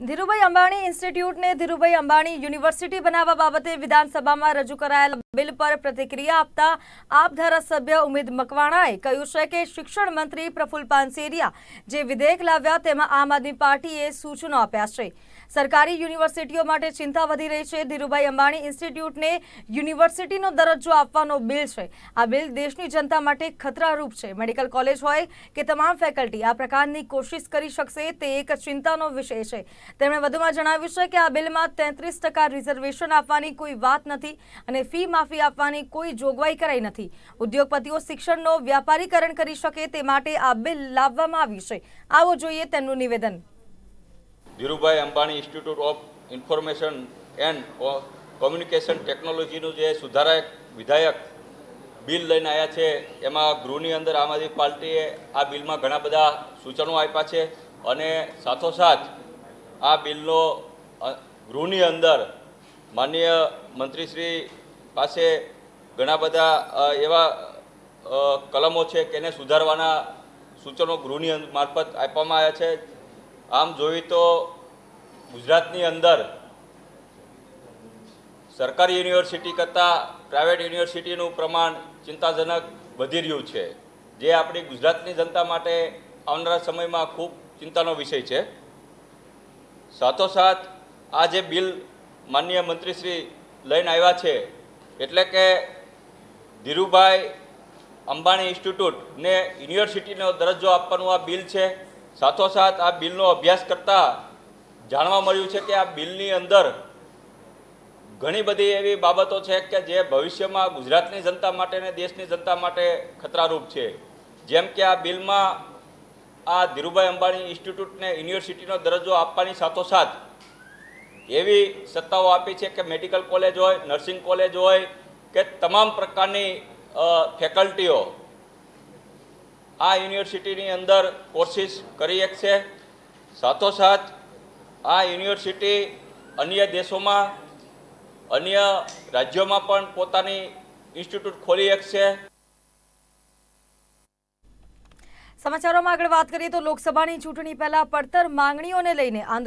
ધીરુભાઈ અંબાણી ઇન્સ્ટિટ્યૂટને ધીરુભાઈ અંબાણી યુનિવર્સિટી બનાવવા બાબતે વિધાનસભામાં રજૂ કરાયેલ બિલ પર પ્રતિક્રિયા આપતા આપ ધારાસભ્ય ઉમેદ મકવાણાએ કહ્યું છે કે શિક્ષણ મંત્રી પ્રફુલ પાનસેરિયા જે વિધેયક લાવ્યા તેમાં આમ આદમી પાર્ટીએ સૂચનો આપ્યા છે. સરકારી યુનિવર્સિટીઓ માટે ચિંતા વધી રહી છે. ધીરુભાઈ અંબાણી ઇન્સ્ટિટ્યૂટને યુનિવર્સિટીનો દરજ્જો આપવાનો બિલ છે. આ બિલ દેશની જનતા માટે ખતરારૂપ છે. મેડિકલ કોલેજ હોય કે તમામ ફેકલ્ટી આ પ્રકારની કોશિશ કરી શકશે તે એક ચિંતાનો વિષય છે. તેમણે વધુમાં જણાવ્યું છે કે આ બિલમાં તેત્રીસ ટકા રિઝર્વેશન આપવાની કોઈ વાત નથી અને ફી માફી આપવાની કોઈ જોગવાઈ કરાઈ નથી. ઉદ્યોગપતિઓ શિક્ષણનો વ્યાપારીકરણ કરી શકે તે માટે આ બિલ લાવવામાં આવ્યું છે. આવો જોઈએ તેમનું નિવેદન. Dhirubhai Ambani institute of information and communication ટેકનોલોજીનું જે સુધારાયક વિધાયક બિલ લઈને આવ્યા છે, એમાં ગૃહની અંદર આમ આદમી પાર્ટીએ આ બિલમાં ઘણા બધા સૂચનો આપ્યા છે અને સાથોસાથ આ બિલનો ગૃહની અંદર માનનીય મંત્રીશ્રી પાસે ઘણા બધા એવા કલમો છે કે એને સુધારવાના સૂચનો ગૃહની મારફત આપવામાં આવ્યા છે. આમ જોઈએ તો ગુજરાતની અંદર સરકારી યુનિવર્સિટી કરતાં પ્રાઇવેટ યુનિવર્સિટીનું પ્રમાણ ચિંતાજનક વધી રહ્યું છે. જે આપણી ગુજરાતની જનતા માટે આવનારા સમયમાં ખૂબ ચિંતાનો વિષય છે. સાથોસાથ આ જે બિલ માનનીય મંત્રીશ્રી લઈને આવ્યા છે, એટલે કે ધીરુભાઈ અંબાણી ઇન્સ્ટિટ્યૂટને યુનિવર્સિટીનો દરજ્જો આપવાનું આ બિલ છે. સાથોસાથ આ બિલનો અભ્યાસ કરતાં જાણવા મળ્યું છે કે આ બિલની અંદર ઘણી બધી એવી બાબતો છે કે જે ભવિષ્યમાં ગુજરાતની જનતા માટે અને દેશની જનતા માટે ખતરારૂપ છે. જેમ કે આ બિલમાં આ ધીરુભાઈ અંબાણી ઇન્સ્ટિટ્યૂટને યુનિવર્સિટીનો દરજ્જો આપવાની સાથોસાથ એવી સત્તાઓ આપી છે કે મેડિકલ કોલેજ હોય, નર્સિંગ કોલેજ હોય, કે તમામ પ્રકારની ફેકલ્ટીઓ આ યુનિવર્સિટીની અંદર કોર્સિસ કરી શકશે. સાથોસાથ આ યુનિવર્સિટી અન્ય દેશોમાં, અન્ય રાજ્યોમાં પણ પોતાની ઇન્સ્ટિટ્યૂટ ખોલી શકશે. સમાચારોમાં આગળ વાત કરીએ તો લોકસભાની ચૂંટણી પહેલા પડતર માંગણીઓને લઈને આંદોલન